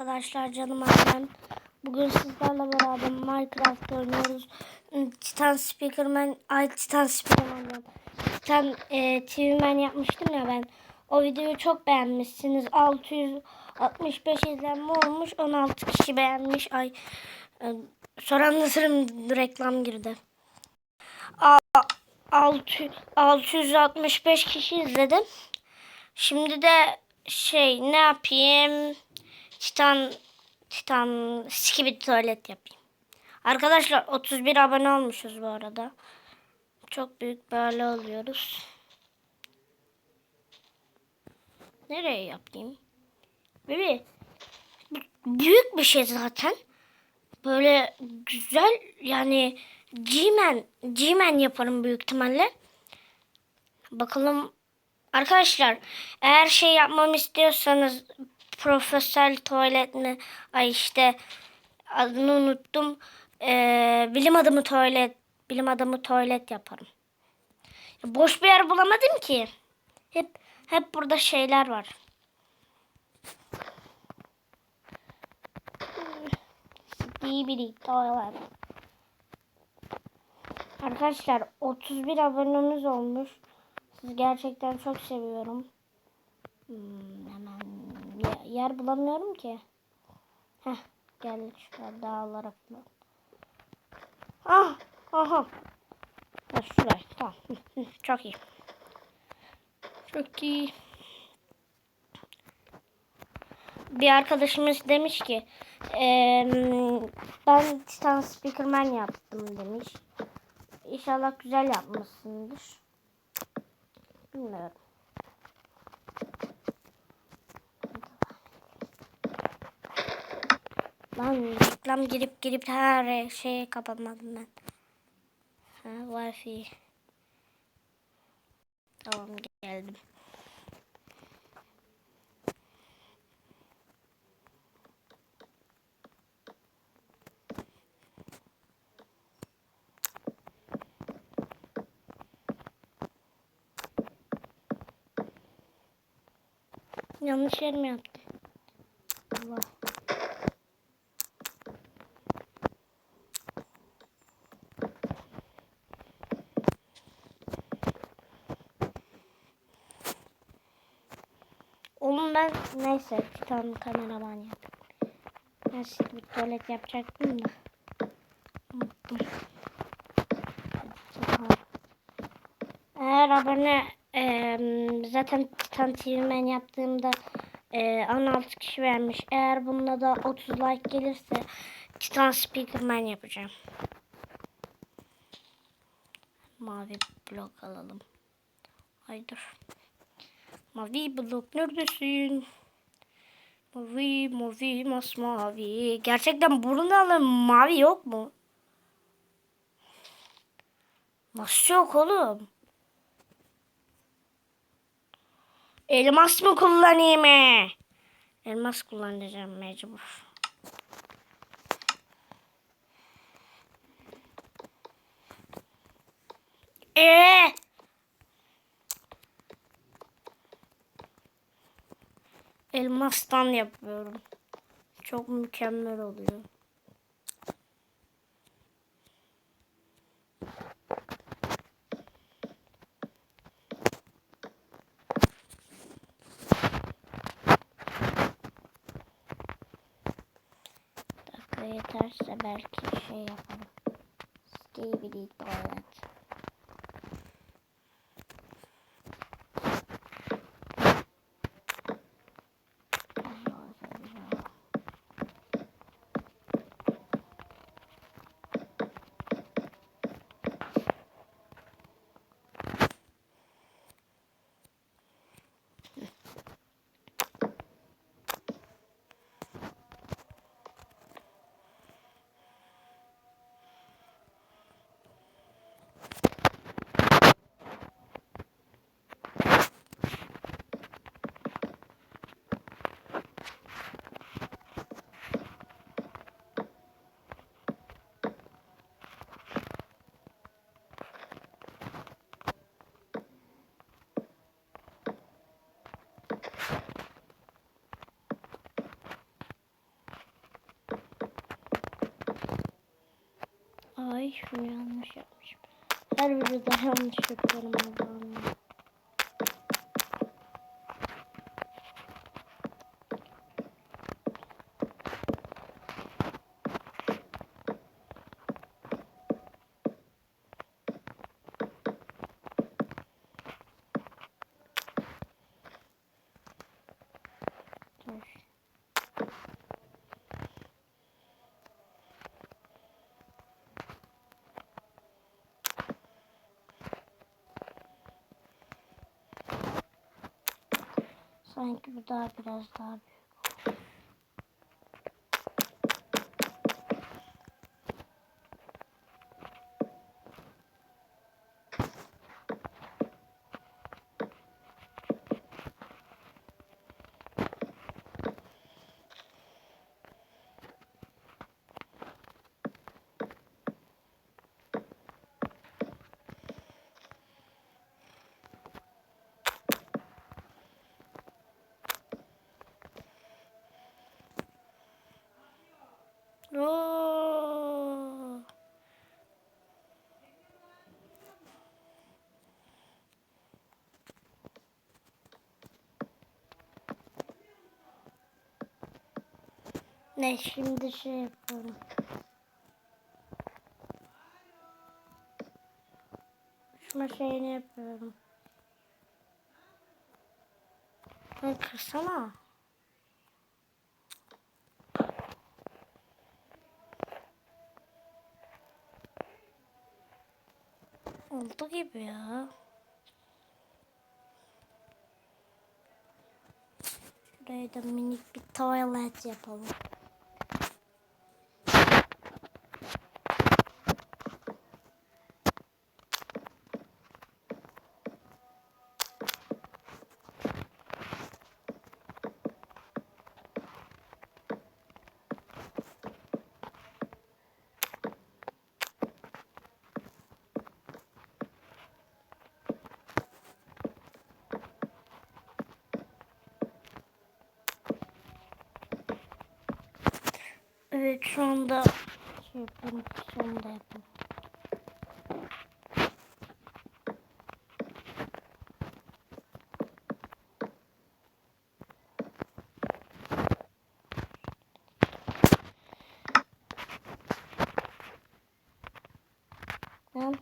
arkadaşlar canım annem. Bugün sizlerle beraber Minecraft oynuyoruz. Titan Speakerman, ay Titan Speakerman. Titan e, TV Man yapmıştım ya ben. O videoyu çok beğenmişsiniz. 665 izlenme olmuş. 16 kişi beğenmiş. Ay e, sonra anlatırım reklam girdi. A, 6, 665 kişi izledim. Şimdi de şey ne yapayım? Titan Titan skibidi tuvalet yapayım. Arkadaşlar 31 abone olmuşuz bu arada. Çok büyük böyle oluyoruz. Nereye yapayım? Böyle büyük bir şey zaten. Böyle güzel yani G-Man, G-Man yaparım büyük ihtimalle. Bakalım Arkadaşlar eğer şey yapmamı istiyorsanız profesyonel tuvalet mi? Ay işte adını unuttum. Ee, bilim adamı tuvalet, bilim adamı tuvalet yaparım. Boş bir yer bulamadım ki. Hep hep burada şeyler var. Skibidi tuvalet. Arkadaşlar 31 abonemiz olmuş. Sizi gerçekten çok seviyorum. Hmm, hemen yer bulamıyorum ki. Heh, geldik şuraya dağılarak mı? Ah, aha. Ha, şuraya, tamam. Çok iyi. Çok iyi. Bir arkadaşımız demiş ki eee, ben Titan Speakerman yaptım demiş. İnşallah güzel yapmışsındır. Bilmiyorum. Lan reklam girip girip her şeyi kapatmadım ben. Ha, wifi. Tamam geldim. Yanlış yer mi yaptım? Allah. Oğlum ben neyse bir tane kameraman yaptım. Ben şimdi bir tuvalet yapacaktım da. Aha. Eğer abone eee, zaten Titan TV Man yaptığımda eee 16 kişi vermiş. Eğer bununla da 30 like gelirse Titan Speakerman yapacağım. Mavi blok alalım. Ay dur. Mavi blok neredesin? Mavi, mavi, masmavi. Gerçekten burun mavi yok mu? Nasıl yok oğlum? Elmas mı kullanayım? Elmas kullanacağım mecbur. Ee? Elmastan yapıyorum. Çok mükemmel oluyor. yeterse belki şey yaparım. Skibidi tuvalet. Ay şunu yanlış yapmışım. Her videoda yanlış yapıyorum Allah'ım. Sanki bu daha biraz daha büyük. Ne şimdi şey yapıyorum. Şuna şeyini yapıyorum. Lan kırsana. Oldu gibi ya. Şuraya da minik bir tuvalet yapalım. Evet şu anda şey yapalım. Şu anda yapalım. Ben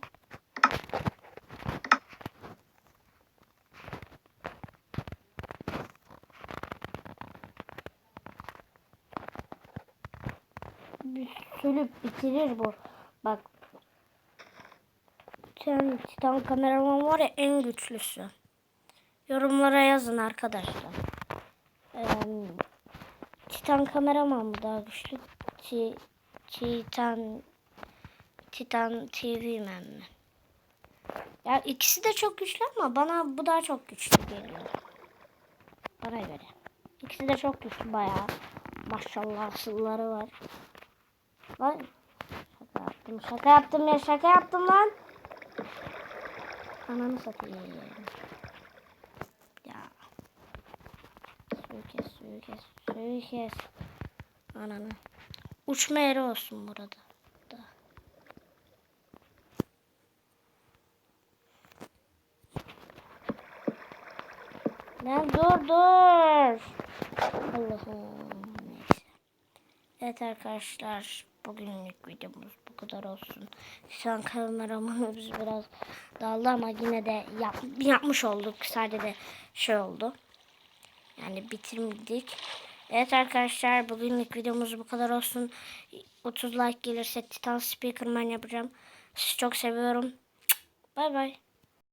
sürüp bitirir bu. Bak. Sen Titan kameraman var ya en güçlüsü. Yorumlara yazın arkadaşlar. Ee, Titan kameraman mı daha güçlü? Ti, Titan Titan TV man mi? Ya ikisi de çok güçlü ama bana bu daha çok güçlü geliyor. Bana göre. İkisi de çok güçlü bayağı. Maşallah asılları var. Lan şaka yaptım şaka yaptım ya şaka yaptım lan. Ananı satayım. Ya. Suyu kes suyu kes suyu kes. Ananı. Uçma yeri olsun burada. Da. Lan dur dur. Allah'ım neyse. Evet arkadaşlar bugünlük videomuz bu kadar olsun. Şu an kameramanımız biraz daldı ama yine de yap, yapmış olduk. Sadece de şey oldu. Yani bitirmedik. Evet arkadaşlar bugünlük videomuz bu kadar olsun. 30 like gelirse Titan Speakerman yapacağım. Sizi çok seviyorum. Bay bay.